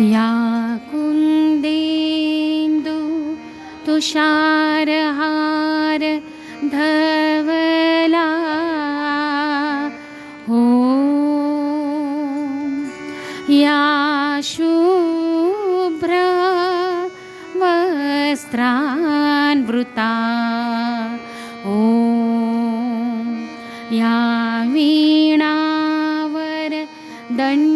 या कुन्देन्दु तुषारहार धवला हो या शुभ्र वस्त्रान्वृता या वीणावर दंड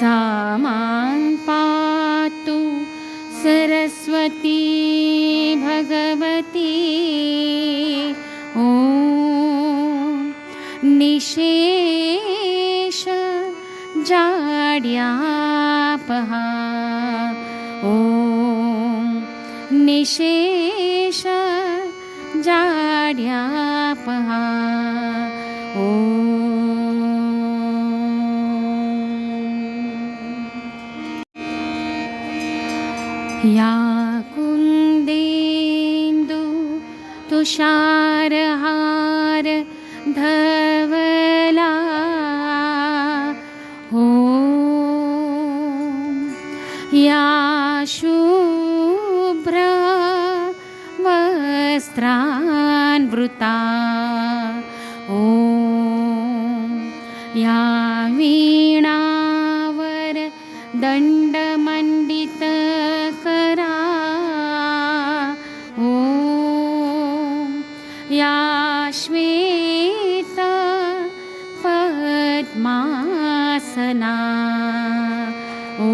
सा मां पातु सरस्वती भगवती ॐ निशेषाड्यापहा ॐ जाड्यापहा या कुन्देन्दु तुषारहार धवला हो या शुभ्र वस्त्रान्वृता ओ या वीणावर दंडमंडित याश्मे पद्मासना ओ